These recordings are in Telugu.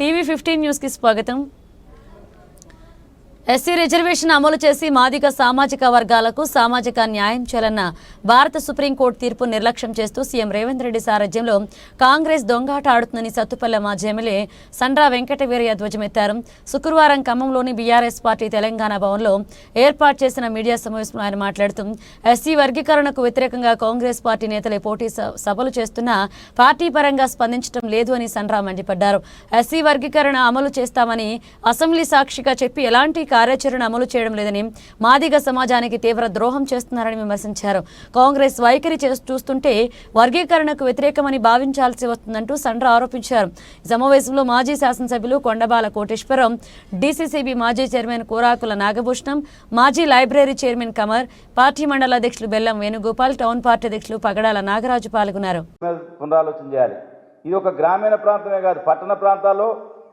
టీవీ ఫిఫ్టీన్ న్యూస్కి స్వాగతం. ఎస్సీ రిజర్వేషన్ అమలు చేసి మాదిగ సామాజిక వర్గాలకు సామాజిక న్యాయం చేయాలన్న భారత సుప్రీంకోర్టు తీర్పు నిర్లక్ష్యం చేస్తూ సీఎం రేవంత్ రెడ్డి సారథ్యంలో కాంగ్రెస్ దొంగాట ఆడుతుందని సత్తుపల్లె మాజీ ఎమ్మెల్యే సండ్రా వెంకటవీరయ్య ధ్వజమెత్తారు. శుక్రవారం ఖమ్మంలోని బీఆర్ఎస్ పార్టీ తెలంగాణ భవన్లో ఏర్పాటు చేసిన మీడియా సమావేశంలో ఆయన మాట్లాడుతూ ఎస్సీ వర్గీకరణకు వ్యతిరేకంగా కాంగ్రెస్ పార్టీ నేతలే పోటీ స- సభలు చేస్తున్నా పార్టీ పరంగా స్పందించడం లేదు అని సండ్రా మండిపడ్డారు. ఎస్సీ వర్గీకరణ అమలు చేస్తామని అసెంబ్లీ సాక్షిగా చెప్పి ఎలాంటి కార్యాచరణ అమలు చేయడం లేదని మాదిగ సమాజానికి తీవ్ర ద్రోహం చేస్తున్నారని విమర్శించారు. కాంగ్రెస్ వైఖరి చూస్తుంటే వర్గీకరణకు వ్యతిరేకమని భావించాల్సి వస్తుందంటూ సండ్ర ఆరోపించారు. సమావేశంలో మాజీ శాసనసభ్యులు కొండబాల కోటేశ్వరం డీసీసీబీ మాజీ చైర్మన్ కూరాకుల నాగభూషణం మాజీ లైబ్రరీ చైర్మన్ కమర్ పార్టీ మండల అధ్యక్షులు బెల్లం వేణుగోపాల్ టౌన్ పార్టీ అధ్యక్షులు పగడాల నాగరాజు పాల్గొన్నారు. పునరాలోచన చేయాలి. ఇది ఒక గ్రామీణ ప్రాంతమే కాదు పట్టణ ప్రాంతాల్లో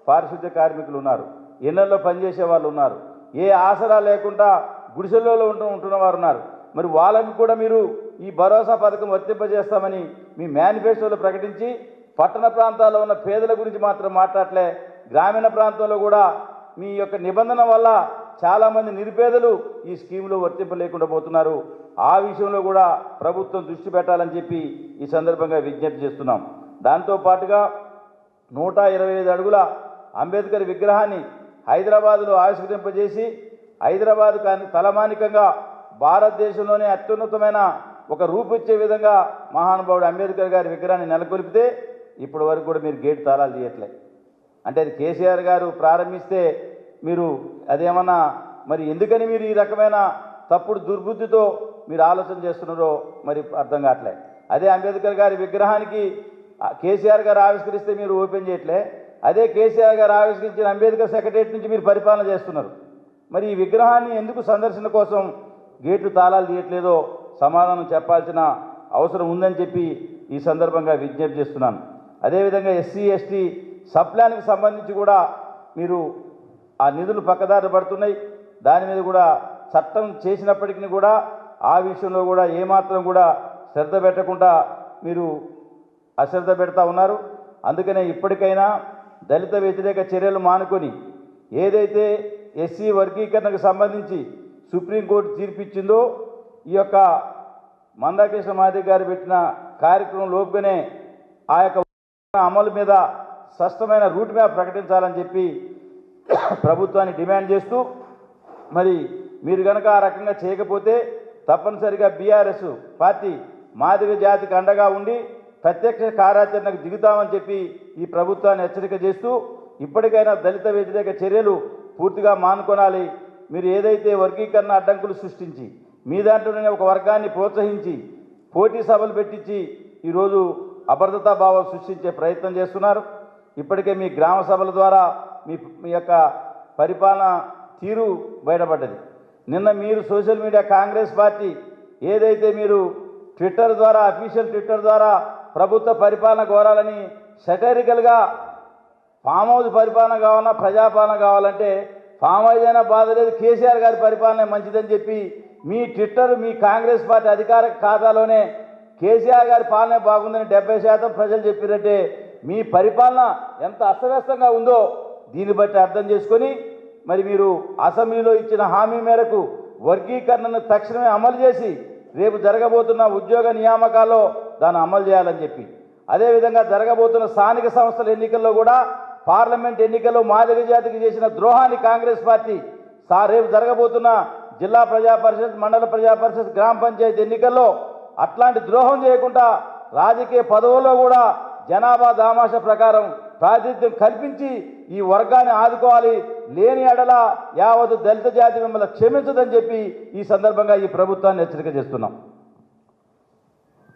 పారిశుద్ధ్య కార్మికులు ఉన్నారు. ఇళ్ళలో పనిచేసే వాళ్ళు ఉన్నారు. ఏ ఆసరా లేకుండా గుడిసెల్లో ఉంటూ ఉంటున్న వారు ఉన్నారు మరి వాళ్ళకి కూడా మీరు ఈ భరోసా పథకం వర్తింపజేస్తామని మీ మేనిఫెస్టోలో ప్రకటించి పట్టణ ప్రాంతాల్లో ఉన్న పేదల గురించి మాత్రం మాట్లాడలే. గ్రామీణ ప్రాంతంలో కూడా మీ యొక్క నిబంధన వల్ల చాలామంది నిరుపేదలు ఈ స్కీమ్లో వర్తింపలేకుండా పోతున్నారు. ఆ విషయంలో కూడా ప్రభుత్వం దృష్టి పెట్టాలని చెప్పి ఈ సందర్భంగా విజ్ఞప్తి చేస్తున్నాం. దాంతో పాటుగా నూట ఇరవై ఐదు అడుగుల అంబేద్కర్ విగ్రహాన్ని హైదరాబాదులో ఆవిష్కరింపజేసి హైదరాబాద్ తలమానికంగా భారతదేశంలోనే అత్యున్నతమైన ఒక రూపిచ్చే విధంగా మహానుభావుడు అంబేద్కర్ గారి విగ్రహాన్ని నెలకొల్పితే ఇప్పటి వరకు కూడా మీరు గేట్ తాళాలు తీయట్లే. అంటే అది కేసీఆర్ గారు ప్రారంభిస్తే మీరు అదేమన్నా మరి ఎందుకని మీరు ఈ రకమైన తప్పుడు దుర్బుద్ధితో మీరు ఆలోచన చేస్తున్నారో మరి అర్థం కావట్లే. అదే అంబేద్కర్ గారి విగ్రహానికి కేసీఆర్ గారు ఆవిష్కరిస్తే మీరు ఓపెన్ చేయట్లే. అదే కేసీఆర్ గారు ఆవిష్కరించిన అంబేద్కర్ సెక్రటరియట్ నుంచి మీరు పరిపాలన చేస్తున్నారు. మరి ఈ విగ్రహాన్ని ఎందుకు సందర్శన కోసం గేట్లు తాళాలు తీయట్లేదో సమాధానం చెప్పాల్సిన అవసరం ఉందని చెప్పి ఈ సందర్భంగా విజ్ఞప్తి చేస్తున్నాను. అదేవిధంగా ఎస్సీ ఎస్టీ సప్లాన్కి సంబంధించి కూడా మీరు ఆ నిధులు పక్కదారి పడుతున్నాయి. దాని మీద కూడా చట్టం చేసినప్పటికీ కూడా ఆ విషయంలో కూడా ఏమాత్రం కూడా శ్రద్ధ పెట్టకుండా మీరు అశ్రద్ధ పెడతా ఉన్నారు. అందుకనే ఇప్పటికైనా దళిత వ్యతిరేక చర్యలు మానుకొని ఏదైతే ఎస్సీ వర్గీకరణకు సంబంధించి సుప్రీంకోర్టు తీర్పిచ్చిందో ఈ యొక్క మందాకృష్ణ మాది గారు పెట్టిన కార్యక్రమం లోపుగానే ఆ యొక్క అమలు మీద స్పష్టమైన రూట్ మ్యాప్ ప్రకటించాలని చెప్పి ప్రభుత్వాన్ని డిమాండ్ చేస్తూ మరి మీరు కనుక ఆ రకంగా చేయకపోతే తప్పనిసరిగా బీఆర్ఎస్ పార్టీ మాదిరి జాతికి అండగా ఉండి ప్రత్యక్ష కార్యాచరణకు దిగుతామని చెప్పి ఈ ప్రభుత్వాన్ని హెచ్చరిక చేస్తూ ఇప్పటికైనా దళిత వ్యతిరేక చర్యలు పూర్తిగా మానుకొనాలి. మీరు ఏదైతే వర్గీకరణ అడ్డంకులు సృష్టించి మీ దాంట్లోనే ఒక వర్గాన్ని ప్రోత్సహించి పోటీ సభలు పెట్టించి ఈరోజు అభద్రతాభావం సృష్టించే ప్రయత్నం చేస్తున్నారు. ఇప్పటికే మీ గ్రామ సభల ద్వారా మీ మీ యొక్క పరిపాలన తీరు బయటపడ్డది. నిన్న మీరు సోషల్ మీడియా కాంగ్రెస్ పార్టీ ఏదైతే మీరు ట్విట్టర్ ద్వారా అఫీషియల్ ట్విట్టర్ ద్వారా ప్రభుత్వ పరిపాలన కోరాలని సెటరికల్గా ఫామ్ హౌస్ పరిపాలన కావాలన్నా ప్రజాపాలన కావాలంటే ఫామ్ హౌస్ అయినా బాధ లేదు. కేసీఆర్ గారి పరిపాలన మంచిదని చెప్పి మీ ట్విట్టర్ మీ కాంగ్రెస్ పార్టీ అధికార ఖాతాలోనే కేసీఆర్ గారి పాలనే బాగుందని డెబ్బై శాతం ప్రజలు చెప్పారంటే మీ పరిపాలన ఎంత అస్తవ్యస్తంగా ఉందో దీన్ని బట్టి అర్థం చేసుకొని మరి మీరు అసెంబ్లీలో ఇచ్చిన హామీ మేరకు వర్గీకరణను తక్షణమే అమలు చేసి రేపు జరగబోతున్న ఉద్యోగ నియామకాల్లో దాన్ని అమలు చేయాలని చెప్పి. అదేవిధంగా జరగబోతున్న స్థానిక సంస్థల ఎన్నికల్లో కూడా పార్లమెంట్ ఎన్నికల్లో మాదిగ జాతికి చేసిన ద్రోహాన్ని కాంగ్రెస్ పార్టీ సా రేపు జరగబోతున్న జిల్లా ప్రజా పరిషత్ మండల ప్రజా పరిషత్ గ్రామ పంచాయతీ ఎన్నికల్లో అట్లాంటి ద్రోహం చేయకుండా రాజకీయ పదవుల్లో కూడా జనాభా దామాష ప్రకారం ప్రాతినిధ్యం కల్పించి ఈ వర్గాన్ని ఆదుకోవాలి. లేని ఎడల యావత్ దళిత జాతి మిమ్మల్ని క్షమించదని చెప్పి ఈ సందర్భంగా ఈ ప్రభుత్వాన్ని హెచ్చరిక చేస్తున్నాం.